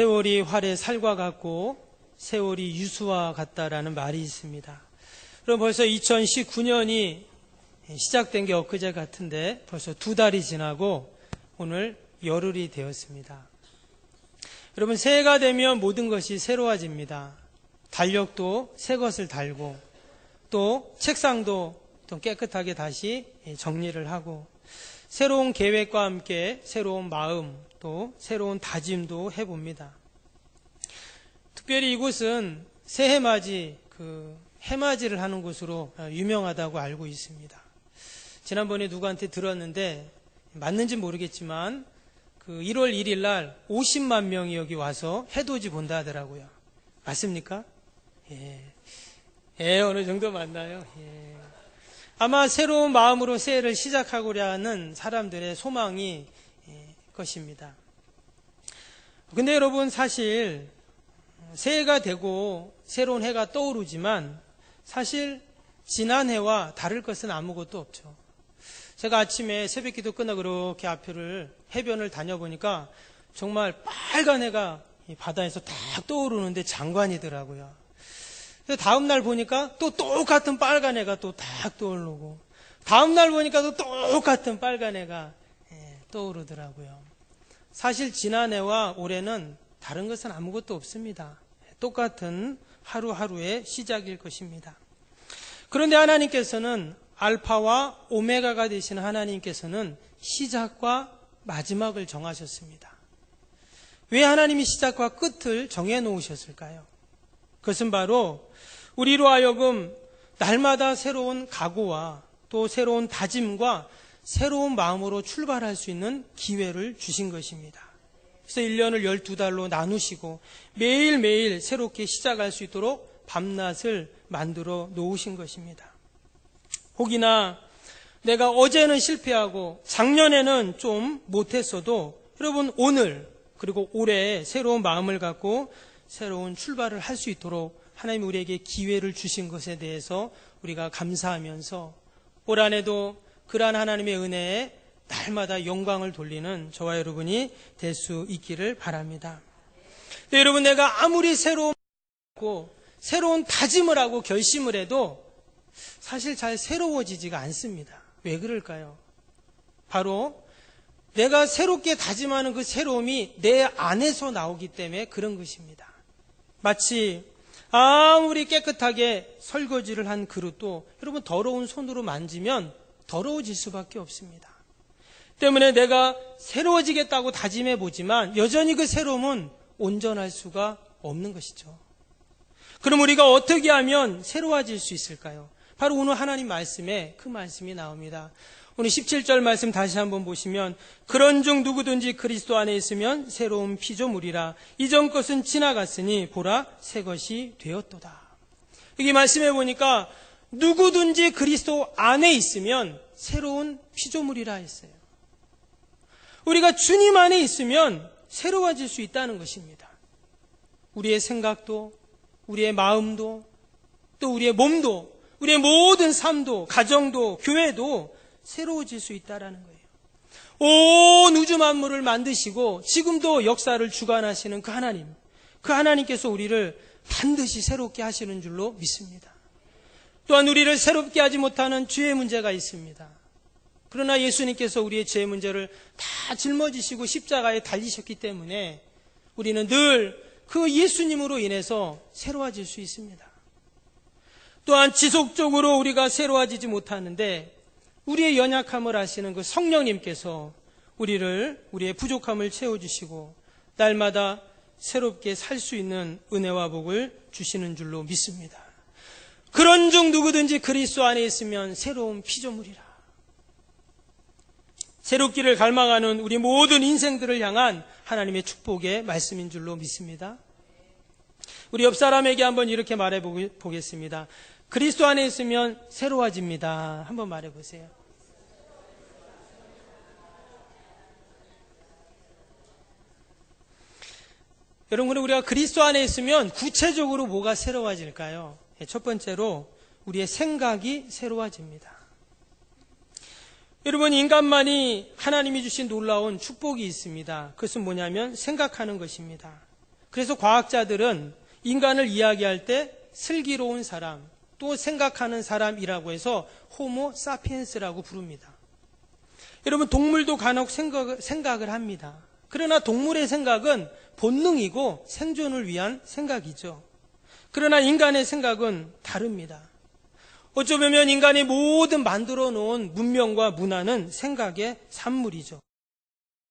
세월이 활의 살과 같고 세월이 유수와 같다라는 말이 있습니다. 그럼 벌써 2019년이 시작된 게 엊그제 같은데 벌써 두 달이 지나고 오늘 열흘이 되었습니다. 여러분 새해가 되면 모든 것이 새로워집니다. 달력도 새 것을 달고 또 책상도 또 깨끗하게 다시 정리를 하고 새로운 계획과 함께 새로운 마음 또 새로운 다짐도 해봅니다. 특별히 이곳은 새해 맞이 그 해맞이를 하는 곳으로 유명하다고 알고 있습니다. 지난번에 누구한테 들었는데 맞는지 모르겠지만 그 1월 1일 날 50만 명이 여기 와서 해돋이 본다 하더라고요. 맞습니까? 예. 예, 어느 정도 맞나요? 예. 아마 새로운 마음으로 새해를 시작하고자 하는 사람들의 소망이 예, 것입니다. 근데 여러분 사실 새해가 되고 새로운 해가 떠오르지만 사실 지난 해와 다를 것은 아무것도 없죠. 제가 아침에 새벽 기도 끝나고 그렇게 앞을 해변을 다녀보니까 정말 빨간 해가 바다에서 딱 떠오르는데 장관이더라고요. 그래서 다음 날 보니까 또 똑같은 빨간 해가 또 딱 떠오르고 다음 날 보니까 또 똑같은 빨간 해가 예, 떠오르더라고요. 사실 지난해와 올해는 다른 것은 아무것도 없습니다. 똑같은 하루하루의 시작일 것입니다. 그런데 하나님께서는 알파와 오메가가 되신 하나님께서는 시작과 마지막을 정하셨습니다. 왜 하나님이 시작과 끝을 정해 놓으셨을까요? 그것은 바로 우리로 하여금 날마다 새로운 각오와 또 새로운 다짐과 새로운 마음으로 출발할 수 있는 기회를 주신 것입니다. 그래서 1년을 12달로 나누시고 매일매일 새롭게 시작할 수 있도록 밤낮을 만들어 놓으신 것입니다. 혹이나 내가 어제는 실패하고 작년에는 좀 못했어도 여러분 오늘 그리고 올해 새로운 마음을 갖고 새로운 출발을 할 수 있도록 하나님 우리에게 기회를 주신 것에 대해서 우리가 감사하면서 올 한해도 그러한 하나님의 은혜에 날마다 영광을 돌리는 저와 여러분이 될 수 있기를 바랍니다. 네, 여러분 내가 아무리 새로운 새로운 다짐을 하고 결심을 해도 사실 잘 새로워지지가 않습니다. 왜 그럴까요? 바로 내가 새롭게 다짐하는 그 새로움이 내 안에서 나오기 때문에 그런 것입니다. 마치 아무리 깨끗하게 설거지를 한 그릇도 여러분 더러운 손으로 만지면 더러워질 수밖에 없습니다. 때문에 내가 새로워지겠다고 다짐해 보지만 여전히 그 새로움은 온전할 수가 없는 것이죠. 그럼 우리가 어떻게 하면 새로워질 수 있을까요? 바로 오늘 하나님 말씀에 그 말씀이 나옵니다. 오늘 17절 말씀 다시 한번 보시면 그런 중 누구든지 그리스도 안에 있으면 새로운 피조물이라 이전 것은 지나갔으니 보라 새 것이 되었도다. 여기 말씀해 보니까 누구든지 그리스도 안에 있으면 새로운 피조물이라 했어요. 우리가 주님 안에 있으면 새로워질 수 있다는 것입니다. 우리의 생각도, 우리의 마음도, 또 우리의 몸도, 우리의 모든 삶도, 가정도, 교회도 새로워질 수 있다라는 거예요. 온 우주 만물을 만드시고 지금도 역사를 주관하시는 그 하나님, 그 하나님께서 우리를 반드시 새롭게 하시는 줄로 믿습니다. 또한 우리를 새롭게 하지 못하는 죄의 문제가 있습니다. 그러나 예수님께서 우리의 죄 문제를 다 짊어지시고 십자가에 달리셨기 때문에 우리는 늘 그 예수님으로 인해서 새로워질 수 있습니다. 또한 지속적으로 우리가 새로워지지 못하는데 우리의 연약함을 아시는 그 성령님께서 우리를 우리의 부족함을 채워주시고 날마다 새롭게 살 수 있는 은혜와 복을 주시는 줄로 믿습니다. 그런 중 누구든지 그리스도 안에 있으면 새로운 피조물이라. 새롭기를 갈망하는 우리 모든 인생들을 향한 하나님의 축복의 말씀인 줄로 믿습니다. 우리 옆 사람에게 한번 이렇게 말해 보겠습니다. 그리스도 안에 있으면 새로워집니다. 한번 말해 보세요. 여러분, 우리가 그리스도 안에 있으면 구체적으로 뭐가 새로워질까요? 첫 번째로 우리의 생각이 새로워집니다. 여러분, 인간만이 하나님이 주신 놀라운 축복이 있습니다. 그것은 뭐냐면 생각하는 것입니다. 그래서 과학자들은 인간을 이야기할 때 슬기로운 사람, 또 생각하는 사람이라고 해서 호모 사피엔스라고 부릅니다. 여러분, 동물도 간혹 생각, 생각을 합니다. 그러나 동물의 생각은 본능이고 생존을 위한 생각이죠. 그러나 인간의 생각은 다릅니다. 어쩌면 인간이 모든 만들어 놓은 문명과 문화는 생각의 산물이죠.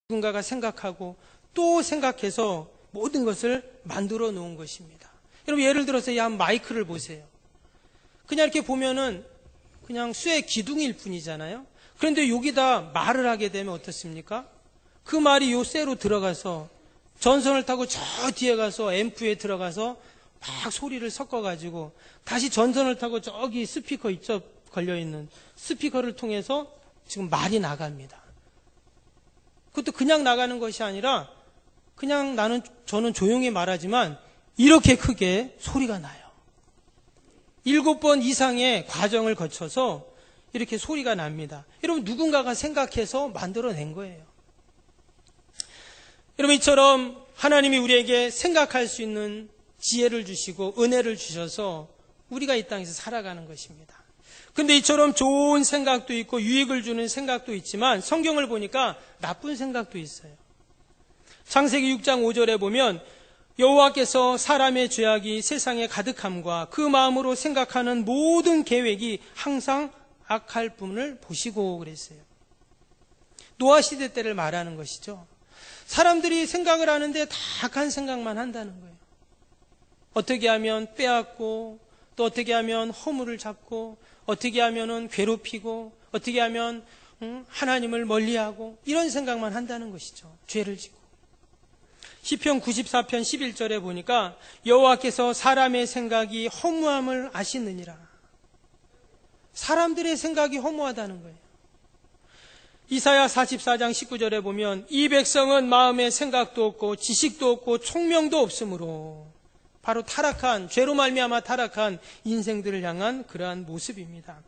누군가가 생각하고 또 생각해서 모든 것을 만들어 놓은 것입니다. 여러분 예를 들어서 이 한 마이크를 보세요. 그냥 이렇게 보면은 그냥 쇠 기둥일 뿐이잖아요. 그런데 여기다 말을 하게 되면 어떻습니까? 그 말이 요 쇠로 들어가서 전선을 타고 저 뒤에 가서 앰프에 들어가서 막 소리를 섞어가지고 다시 전선을 타고 저기 스피커 이쪽 걸려있는 스피커를 통해서 지금 말이 나갑니다. 그것도 그냥 나가는 것이 아니라 그냥 나는, 저는 조용히 말하지만 이렇게 크게 소리가 나요. 일곱 번 이상의 과정을 거쳐서 이렇게 소리가 납니다. 여러분, 누군가가 생각해서 만들어낸 거예요. 여러분, 이처럼 하나님이 우리에게 생각할 수 있는 지혜를 주시고 은혜를 주셔서 우리가 이 땅에서 살아가는 것입니다. 근데 이처럼 좋은 생각도 있고 유익을 주는 생각도 있지만 성경을 보니까 나쁜 생각도 있어요. 창세기 6장 5절에 보면 여호와께서 사람의 죄악이 세상에 가득함과 그 마음으로 생각하는 모든 계획이 항상 악할 뿐을 보시고 그랬어요. 노아 시대 때를 말하는 것이죠. 사람들이 생각을 하는데 다 악한 생각만 한다는 거예요. 어떻게 하면 빼앗고 또 어떻게 하면 허물을 잡고 어떻게 하면은 괴롭히고 어떻게 하면 하나님을 멀리하고 이런 생각만 한다는 것이죠. 죄를 짓고. 시편 94편 11절에 보니까 여호와께서 사람의 생각이 허무함을 아시느니라. 사람들의 생각이 허무하다는 거예요. 이사야 44장 19절에 보면 이 백성은 마음에 생각도 없고 지식도 없고 총명도 없으므로 바로 타락한 죄로 말미암아 타락한 인생들을 향한 그러한 모습입니다.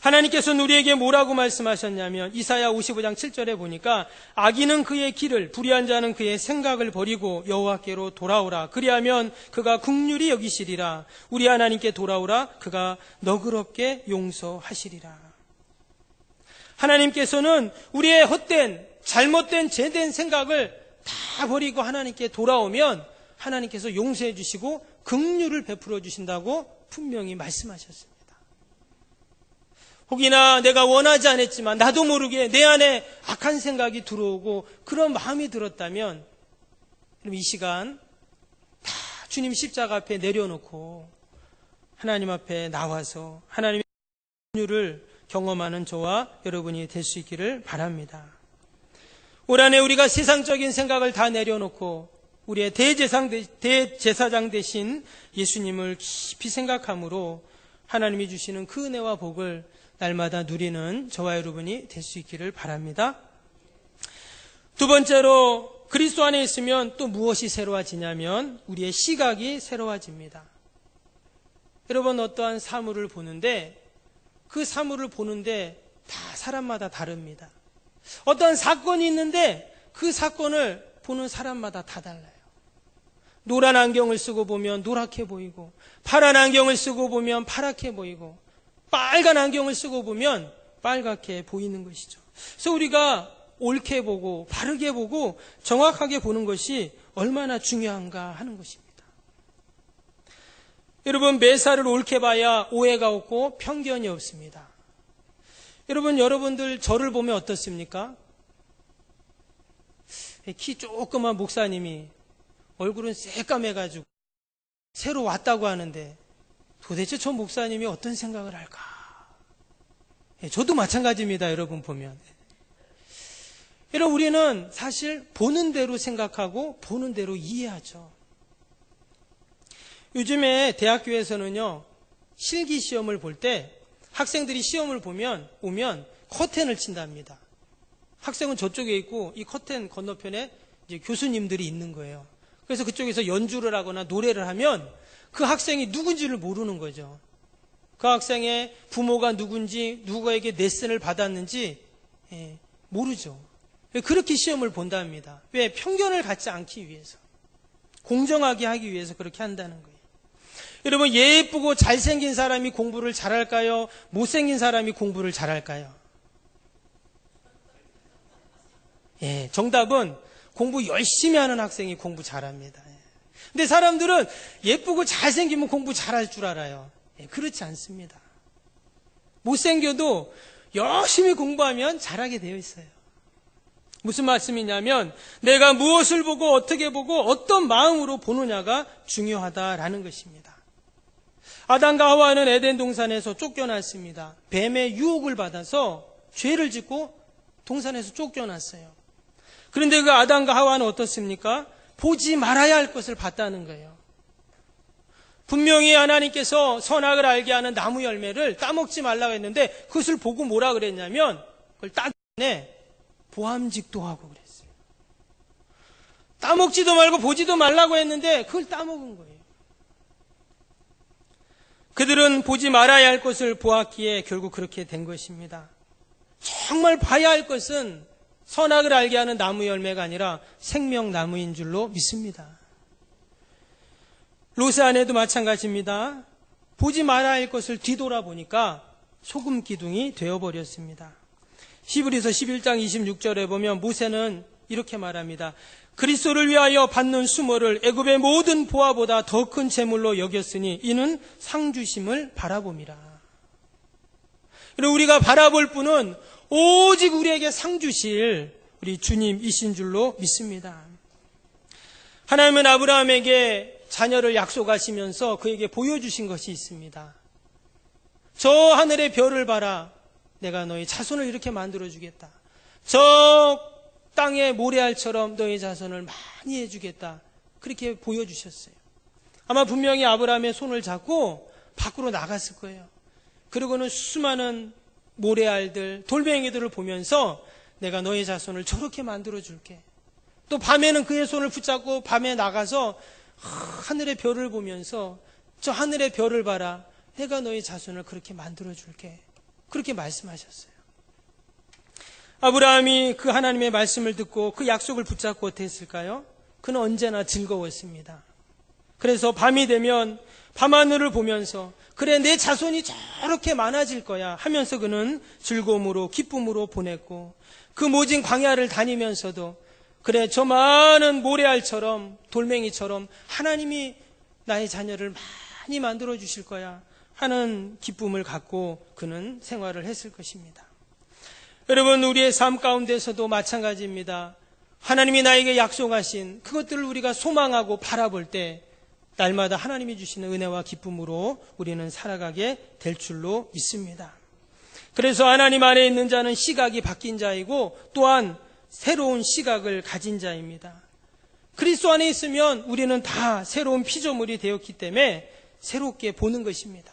하나님께서는 우리에게 뭐라고 말씀하셨냐면 이사야 55장 7절에 보니까 악인은 그의 길을 불의한 자는 그의 생각을 버리고 여호와께로 돌아오라. 그리하면 그가 국률이 여기시리라. 우리 하나님께 돌아오라. 그가 너그럽게 용서하시리라 하나님께서는 우리의 헛된 잘못된 죄된 생각을 다 버리고 하나님께 돌아오면 하나님께서 용서해 주시고 긍휼을 베풀어 주신다고 분명히 말씀하셨습니다. 혹이나 내가 원하지 않았지만 나도 모르게 내 안에 악한 생각이 들어오고 그런 마음이 들었다면 그럼 이 시간 다 주님 십자가 앞에 내려놓고 하나님 앞에 나와서 하나님의 긍휼을 경험하는 저와 여러분이 될 수 있기를 바랍니다. 올 한해 우리가 세상적인 생각을 다 내려놓고 우리의 대제상, 대제사장 대신 예수님을 깊이 생각함으로 하나님이 주시는 그 은혜와 복을 날마다 누리는 저와 여러분이 될 수 있기를 바랍니다. 두 번째로 그리스도 안에 있으면 또 무엇이 새로워지냐면 우리의 시각이 새로워집니다. 여러분 어떠한 사물을 보는데 그 사물을 보는데 다 사람마다 다릅니다. 어떠한 사건이 있는데 그 사건을 보는 사람마다 다 달라요. 노란 안경을 쓰고 보면 노랗게 보이고 파란 안경을 쓰고 보면 파랗게 보이고 빨간 안경을 쓰고 보면 빨갛게 보이는 것이죠. 그래서 우리가 옳게 보고 바르게 보고 정확하게 보는 것이 얼마나 중요한가 하는 것입니다. 여러분 매사를 옳게 봐야 오해가 없고 편견이 없습니다. 여러분 여러분들 저를 보면 어떻습니까? 키 조그만 목사님이 얼굴은 새까매가지고 새로 왔다고 하는데 도대체 저 목사님이 어떤 생각을 할까? 예, 저도 마찬가지입니다, 여러분 보면. 여러분, 우리는 사실 보는 대로 생각하고 보는 대로 이해하죠. 요즘에 대학교에서는요, 실기 시험을 볼 때 학생들이 시험을 보면, 오면 커튼을 친답니다. 학생은 저쪽에 있고 이 커튼 건너편에 교수님들이 있는 거예요. 그래서 그쪽에서 연주를 하거나 노래를 하면 그 학생이 누군지를 모르는 거죠. 그 학생의 부모가 누군지 누구에게 레슨을 받았는지 예, 모르죠. 그렇게 시험을 본답니다. 왜? 편견을 갖지 않기 위해서. 공정하게 하기 위해서 그렇게 한다는 거예요. 여러분, 예쁘고 잘생긴 사람이 공부를 잘할까요? 못생긴 사람이 공부를 잘할까요? 예, 정답은 공부 열심히 하는 학생이 공부 잘합니다. 예. 근데 사람들은 예쁘고 잘생기면 공부 잘할 줄 알아요. 예, 그렇지 않습니다. 못생겨도 열심히 공부하면 잘하게 되어 있어요. 무슨 말씀이냐면 내가 무엇을 보고 어떻게 보고 어떤 마음으로 보느냐가 중요하다라는 것입니다. 아담과 하와는 에덴 동산에서 쫓겨났습니다. 뱀의 유혹을 받아서 죄를 짓고 동산에서 쫓겨났어요. 그런데 그 아담과 하와는 어떻습니까? 보지 말아야 할 것을 봤다는 거예요. 분명히 하나님께서 선악을 알게 하는 나무 열매를 따먹지 말라고 했는데 그것을 보고 뭐라 그랬냐면 그걸 따기 전에 보암직도 하고 그랬어요. 따먹지도 말고 보지도 말라고 했는데 그걸 따먹은 거예요. 그들은 보지 말아야 할 것을 보았기에 결국 그렇게 된 것입니다. 정말 봐야 할 것은 선악을 알게 하는 나무 열매가 아니라 생명나무인 줄로 믿습니다. 로스 안에도 마찬가지입니다. 보지 말아야 할 것을 뒤돌아보니까 소금 기둥이 되어버렸습니다. 히브리서 11장 26절에 보면 모세는 이렇게 말합니다. 그리스도를 위하여 받는 수모를 애굽의 모든 보화보다 더 큰 재물로 여겼으니 이는 상주심을 바라봄이라. 우리가 바라볼 분은 오직 우리에게 상 주실 우리 주님이신 줄로 믿습니다. 하나님은 아브라함에게 자녀를 약속하시면서 그에게 보여주신 것이 있습니다. 저 하늘의 별을 봐라. 내가 너희 자손을 이렇게 만들어주겠다. 저 땅의 모래알처럼 너희 자손을 많이 해주겠다. 그렇게 보여주셨어요. 아마 분명히 아브라함의 손을 잡고 밖으로 나갔을 거예요. 그리고는 수많은 모래알들, 돌멩이들을 보면서 내가 너의 자손을 저렇게 만들어 줄게. 또 밤에는 그의 손을 붙잡고 밤에 나가서 하늘의 별을 보면서 저 하늘의 별을 봐라. 내가 너의 자손을 그렇게 만들어 줄게. 그렇게 말씀하셨어요. 아브라함이 그 하나님의 말씀을 듣고 그 약속을 붙잡고 어땠을까요? 그는 언제나 즐거웠습니다. 그래서 밤이 되면 밤하늘을 보면서 그래 내 자손이 저렇게 많아질 거야 하면서 그는 즐거움으로 기쁨으로 보냈고 그 모진 광야를 다니면서도 그래 저 많은 모래알처럼 돌멩이처럼 하나님이 나의 자녀를 많이 만들어 주실 거야 하는 기쁨을 갖고 그는 생활을 했을 것입니다. 여러분 우리의 삶 가운데서도 마찬가지입니다. 하나님이 나에게 약속하신 그것들을 우리가 소망하고 바라볼 때 날마다 하나님이 주시는 은혜와 기쁨으로 우리는 살아가게 될 줄로 믿습니다. 그래서 하나님 안에 있는 자는 시각이 바뀐 자이고 또한 새로운 시각을 가진 자입니다. 그리스도 안에 있으면 우리는 다 새로운 피조물이 되었기 때문에 새롭게 보는 것입니다.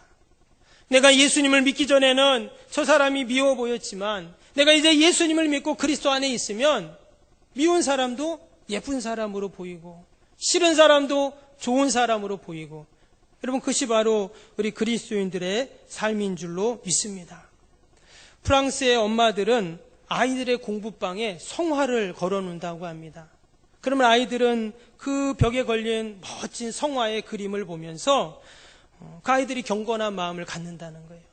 내가 예수님을 믿기 전에는 저 사람이 미워 보였지만 내가 이제 예수님을 믿고 그리스도 안에 있으면 미운 사람도 예쁜 사람으로 보이고 싫은 사람도 좋은 사람으로 보이고 여러분 그것이 바로 우리 그리스도인들의 삶인 줄로 믿습니다. 프랑스의 엄마들은 아이들의 공부방에 성화를 걸어 놓는다고 합니다. 그러면 아이들은 그 벽에 걸린 멋진 성화의 그림을 보면서 어, 그 아이들이 경건한 마음을 갖는다는 거예요.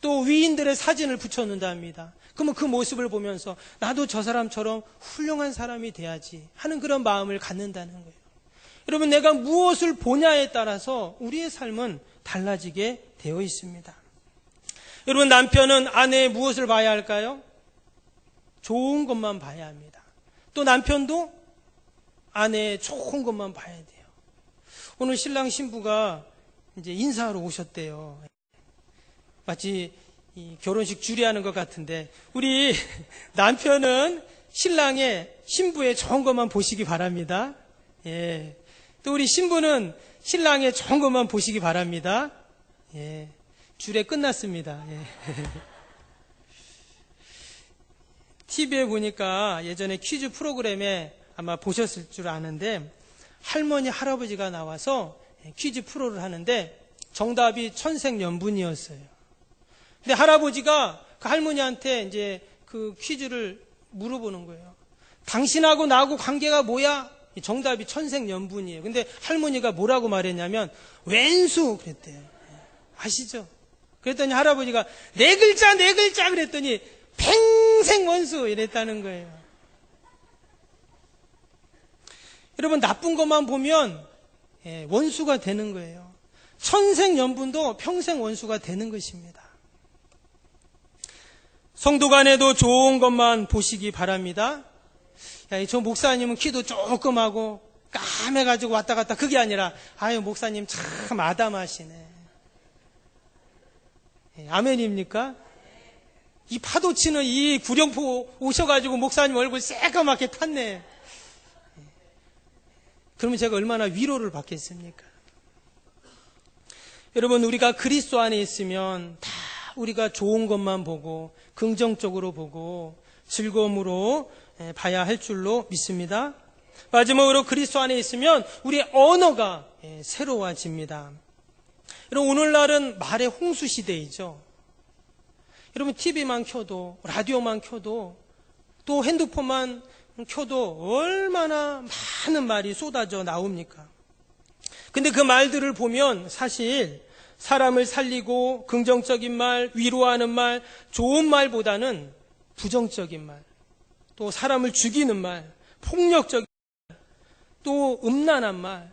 또 위인들의 사진을 붙여놓는답니다. 그러면 그 모습을 보면서 나도 저 사람처럼 훌륭한 사람이 돼야지 하는 그런 마음을 갖는다는 거예요. 여러분, 내가 무엇을 보냐에 따라서 우리의 삶은 달라지게 되어 있습니다. 여러분, 남편은 아내의 무엇을 봐야 할까요? 좋은 것만 봐야 합니다. 또 남편도 아내의 좋은 것만 봐야 돼요. 오늘 신랑 신부가 이제 인사하러 오셨대요. 마치 결혼식 주례하는 것 같은데, 우리 남편은 신랑의 신부의 좋은 것만 보시기 바랍니다. 예. 또 우리 신부는 신랑의 좋은 것만 보시기 바랍니다. 예. 줄에 끝났습니다. 예. TV에 보니까 예전에 퀴즈 프로그램에 아마 보셨을 줄 아는데 할머니, 할아버지가 나와서 퀴즈 프로를 하는데 정답이 천생연분이었어요. 근데 할아버지가 그 할머니한테 이제 그 퀴즈를 물어보는 거예요. 당신하고 나하고 관계가 뭐야? 이 정답이 천생연분이에요. 근데 할머니가 뭐라고 말했냐면 왼수 그랬대요. 아시죠? 그랬더니 할아버지가 네 글자 네 글자 그랬더니 평생 원수 이랬다는 거예요. 여러분 나쁜 것만 보면 예, 원수가 되는 거예요. 천생연분도 평생 원수가 되는 것입니다. 성도 간에도 좋은 것만 보시기 바랍니다. 야, 저 목사님은 키도 조금 하고 까매가지고 왔다 갔다 그게 아니라 아유 목사님 참 아담하시네. 예, 아멘입니까? 이 파도 치는 이 구룡포 오셔가지고 목사님 얼굴 새까맣게 탔네. 예. 그러면 제가 얼마나 위로를 받겠습니까? 여러분, 우리가 그리스도 안에 있으면 다 우리가 좋은 것만 보고 긍정적으로 보고 즐거움으로 예, 봐야 할 줄로 믿습니다. 마지막으로 그리스도 안에 있으면 우리의 언어가 예, 새로워집니다. 여러분, 오늘날은 말의 홍수 시대이죠. 여러분, TV만 켜도, 라디오만 켜도, 또 핸드폰만 켜도 얼마나 많은 말이 쏟아져 나옵니까? 근데 그 말들을 보면 사실 사람을 살리고 긍정적인 말, 위로하는 말, 좋은 말보다는 부정적인 말, 또 사람을 죽이는 말, 폭력적인 말, 또 음란한 말.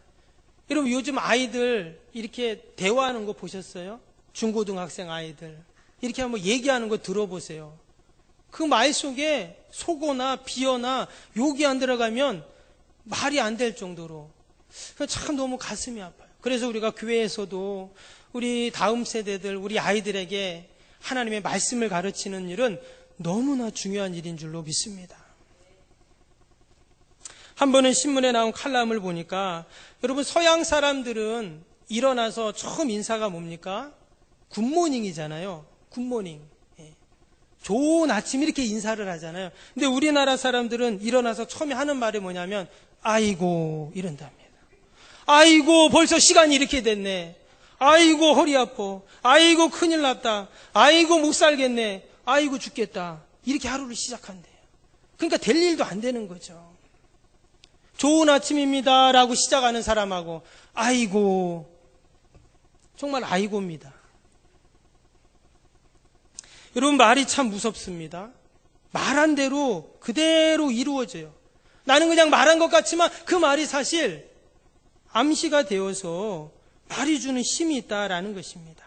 여러분 요즘 아이들 이렇게 대화하는 거 보셨어요? 중고등학생 아이들. 이렇게 한번 얘기하는 거 들어보세요. 그 말 속에 속어나 비어나 욕이 안 들어가면 말이 안 될 정도로 참 너무 가슴이 아파요. 그래서 우리가 교회에서도 우리 다음 세대들, 우리 아이들에게 하나님의 말씀을 가르치는 일은 너무나 중요한 일인 줄로 믿습니다. 한 번은 신문에 나온 칼럼을 보니까 여러분 서양 사람들은 일어나서 처음 인사가 뭡니까? 굿모닝이잖아요. 굿모닝. 예. 좋은 아침 이렇게 인사를 하잖아요. 근데 우리나라 사람들은 일어나서 처음에 하는 말이 뭐냐면 아이고 이런답니다. 아이고 벌써 시간이 이렇게 됐네. 아이고 허리 아파. 아이고 큰일 났다. 아이고 못 살겠네. 아이고 죽겠다. 이렇게 하루를 시작한대요. 그러니까 될 일도 안 되는 거죠. 좋은 아침입니다. 라고 시작하는 사람하고, 아이고, 정말 아이고입니다. 여러분, 말이 참 무섭습니다. 말한 대로 그대로 이루어져요. 나는 그냥 말한 것 같지만 그 말이 사실 암시가 되어서 말이 주는 힘이 있다라는 것입니다.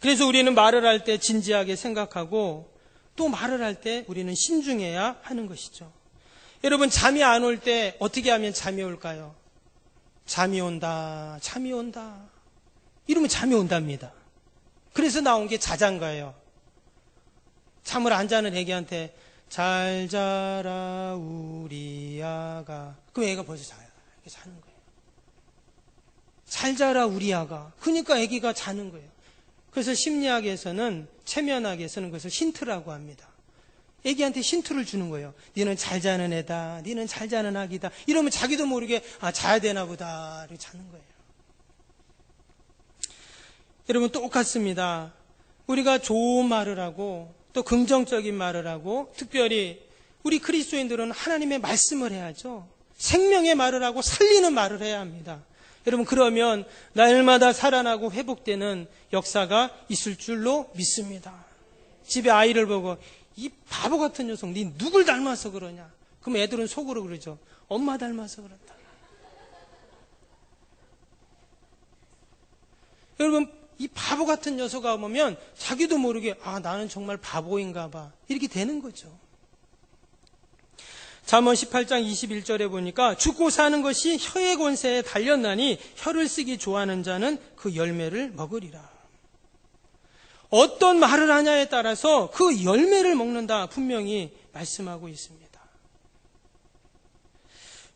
그래서 우리는 말을 할 때 진지하게 생각하고 또 말을 할 때 우리는 신중해야 하는 것이죠. 여러분, 잠이 안 올 때 어떻게 하면 잠이 올까요? 잠이 온다, 잠이 온다. 이러면 잠이 온답니다. 그래서 나온 게 자장가예요. 잠을 안 자는 애기한테 잘 자라 우리 아가. 그럼 애가 벌써 자요. 자는 거예요. 잘 자라 우리 아가. 그러니까 애기가 자는 거예요. 그래서 심리학에서는 체면학에서는 그것을 힌트라고 합니다. 애기한테 힌트를 주는 거예요. 니는 잘 자는 애다. 니는 잘 자는 아기다. 이러면 자기도 모르게 아 자야 되나 보다. 이렇게 자는 거예요. 여러분 똑같습니다. 우리가 좋은 말을 하고 또 긍정적인 말을 하고 특별히 우리 그리스도인들은 하나님의 말씀을 해야죠. 생명의 말을 하고 살리는 말을 해야 합니다. 여러분 그러면 날마다 살아나고 회복되는 역사가 있을 줄로 믿습니다. 집에 아이를 보고 이 바보 같은 녀석 네 누굴 닮아서 그러냐? 그럼 애들은 속으로 그러죠. 엄마 닮아서 그런다. 여러분 이 바보 같은 녀석아 오면 자기도 모르게 아 나는 정말 바보인가 봐 이렇게 되는 거죠. 잠언 18장 21절에 보니까 죽고 사는 것이 혀의 권세에 달렸나니 혀를 쓰기 좋아하는 자는 그 열매를 먹으리라. 어떤 말을 하냐에 따라서 그 열매를 먹는다 분명히 말씀하고 있습니다.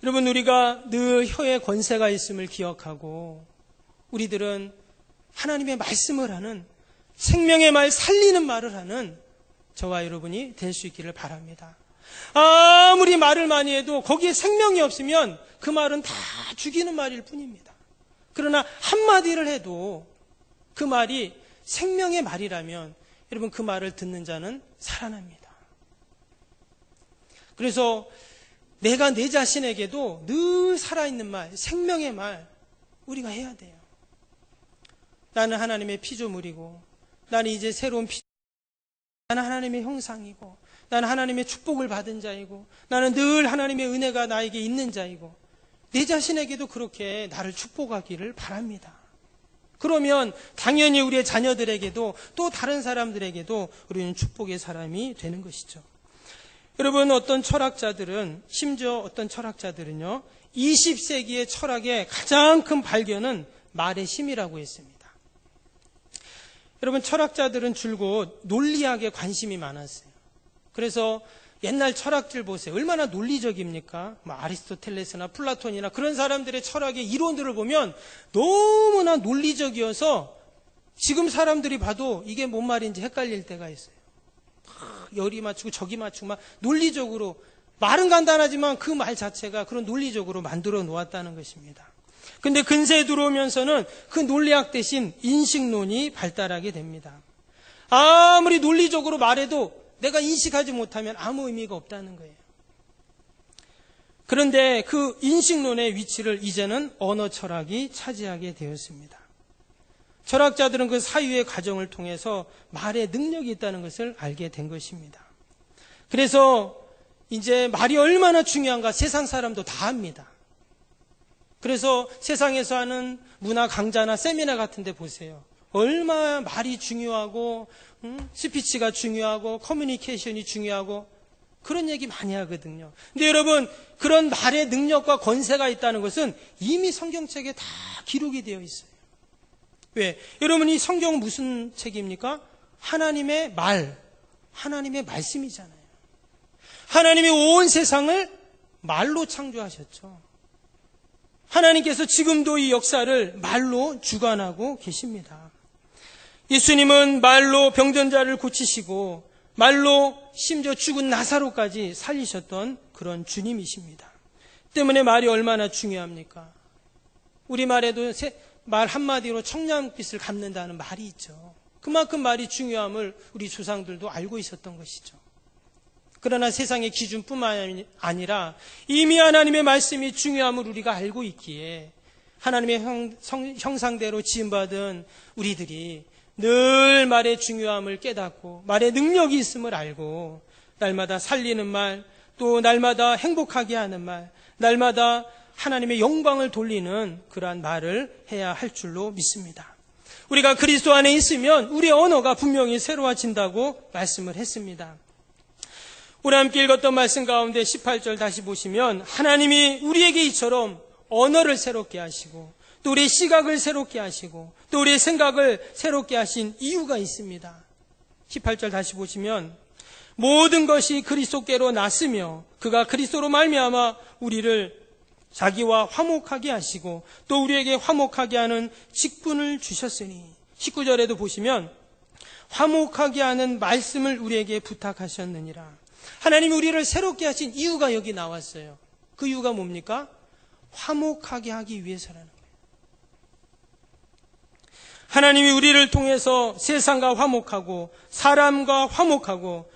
여러분 우리가 늘 혀의 권세가 있음을 기억하고 우리들은 하나님의 말씀을 하는 생명의 말 살리는 말을 하는 저와 여러분이 될 수 있기를 바랍니다. 아무리 말을 많이 해도 거기에 생명이 없으면 그 말은 다 죽이는 말일 뿐입니다. 그러나 한마디를 해도 그 말이 생명의 말이라면 여러분 그 말을 듣는 자는 살아납니다. 그래서 내가 내 자신에게도 늘 살아있는 말, 생명의 말, 우리가 해야 돼요. 나는 하나님의 피조물이고, 나는 이제 새로운 피, 나는 하나님의 형상이고, 나는 하나님의 축복을 받은 자이고, 나는 늘 하나님의 은혜가 나에게 있는 자이고, 내 자신에게도 그렇게 나를 축복하기를 바랍니다. 그러면 당연히 우리의 자녀들에게도 또 다른 사람들에게도 우리는 축복의 사람이 되는 것이죠. 여러분 어떤 철학자들은 심지어 어떤 철학자들은요 20세기의 철학의 가장 큰 발견은 말의 힘이라고 했습니다. 여러분 철학자들은 줄곧 논리학에 관심이 많았어요. 그래서 옛날 철학들 보세요. 얼마나 논리적입니까? 뭐 아리스토텔레스나 플라톤이나 그런 사람들의 철학의 이론들을 보면 너무나 논리적이어서 지금 사람들이 봐도 이게 뭔 말인지 헷갈릴 때가 있어요. 열이 맞추고 저기 맞추고 막 논리적으로 말은 간단하지만 그 말 자체가 그런 논리적으로 만들어 놓았다는 것입니다. 근데 근세에 들어오면서는 그 논리학 대신 인식론이 발달하게 됩니다. 아무리 논리적으로 말해도 내가 인식하지 못하면 아무 의미가 없다는 거예요. 그런데 그 인식론의 위치를 이제는 언어 철학이 차지하게 되었습니다. 철학자들은 그 사유의 과정을 통해서 말의 능력이 있다는 것을 알게 된 것입니다. 그래서 이제 말이 얼마나 중요한가 세상 사람도 다 압니다. 그래서 세상에서 하는 문화 강좌나 세미나 같은 데 보세요. 얼마나 말이 중요하고 음? 스피치가 중요하고 커뮤니케이션이 중요하고 그런 얘기 많이 하거든요. 근데 여러분 그런 말의 능력과 권세가 있다는 것은 이미 성경책에 다 기록이 되어 있어요. 왜? 여러분 이 성경 무슨 책입니까? 하나님의 말, 하나님의 말씀이잖아요. 하나님이 온 세상을 말로 창조하셨죠. 하나님께서 지금도 이 역사를 말로 주관하고 계십니다. 예수님은 말로 병든 자를 고치시고 말로 심지어 죽은 나사로까지 살리셨던 그런 주님이십니다. 때문에 말이 얼마나 중요합니까? 우리 말에도 말 한마디로 청량빛을 갚는다는 말이 있죠. 그만큼 말이 중요함을 우리 조상들도 알고 있었던 것이죠. 그러나 세상의 기준뿐만 아니라 이미 하나님의 말씀이 중요함을 우리가 알고 있기에 하나님의 형, 성, 형상대로 지음받은 우리들이 늘 말의 중요함을 깨닫고 말의 능력이 있음을 알고 날마다 살리는 말, 또 날마다 행복하게 하는 말, 날마다 하나님의 영광을 돌리는 그러한 말을 해야 할 줄로 믿습니다. 우리가 그리스도 안에 있으면 우리의 언어가 분명히 새로워진다고 말씀을 했습니다. 우리 함께 읽었던 말씀 가운데 18절 다시 보시면 하나님이 우리에게 이처럼 언어를 새롭게 하시고 또 우리의 시각을 새롭게 하시고 또 우리의 생각을 새롭게 하신 이유가 있습니다. 18절 다시 보시면 모든 것이 그리스도께로 났으며 그가 그리스도로 말미암아 우리를 자기와 화목하게 하시고 또 우리에게 화목하게 하는 직분을 주셨으니 19절에도 보시면 화목하게 하는 말씀을 우리에게 부탁하셨느니라. 하나님이 우리를 새롭게 하신 이유가 여기 나왔어요. 그 이유가 뭡니까? 화목하게 하기 위해서라는. 하나님이 우리를 통해서 세상과 화목하고 사람과 화목하고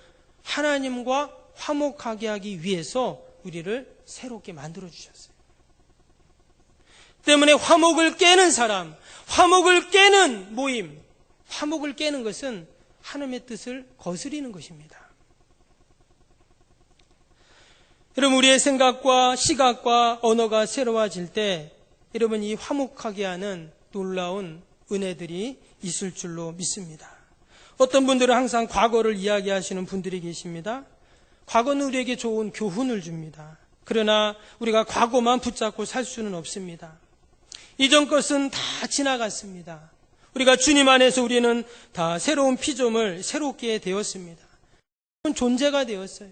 하나님과 화목하게 하기 위해서 우리를 새롭게 만들어 주셨어요. 때문에 화목을 깨는 사람, 화목을 깨는 모임, 화목을 깨는 것은 하나님의 뜻을 거스리는 것입니다. 여러분, 우리의 생각과 시각과 언어가 새로워질 때 여러분 이 화목하게 하는 놀라운 은혜들이 있을 줄로 믿습니다. 어떤 분들은 항상 과거를 이야기하시는 분들이 계십니다. 과거는 우리에게 좋은 교훈을 줍니다. 그러나 우리가 과거만 붙잡고 살 수는 없습니다. 이전 것은 다 지나갔습니다. 우리가 주님 안에서 우리는 다 새로운 피조물, 새롭게 되었습니다. 존재가 되었어요.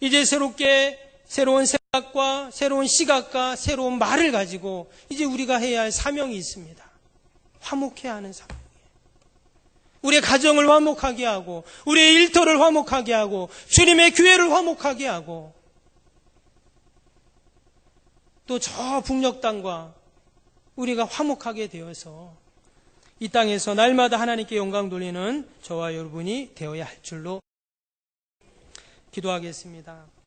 이제 새롭게 새로운 생각과 새로운 시각과 새로운 말을 가지고 이제 우리가 해야 할 사명이 있습니다. 화목해야 하는 사명이에요. 우리의 가정을 화목하게 하고 우리의 일터를 화목하게 하고 주님의 교회를 화목하게 하고 또 저 북녘 땅과 우리가 화목하게 되어서 이 땅에서 날마다 하나님께 영광 돌리는 저와 여러분이 되어야 할 줄로 기도하겠습니다.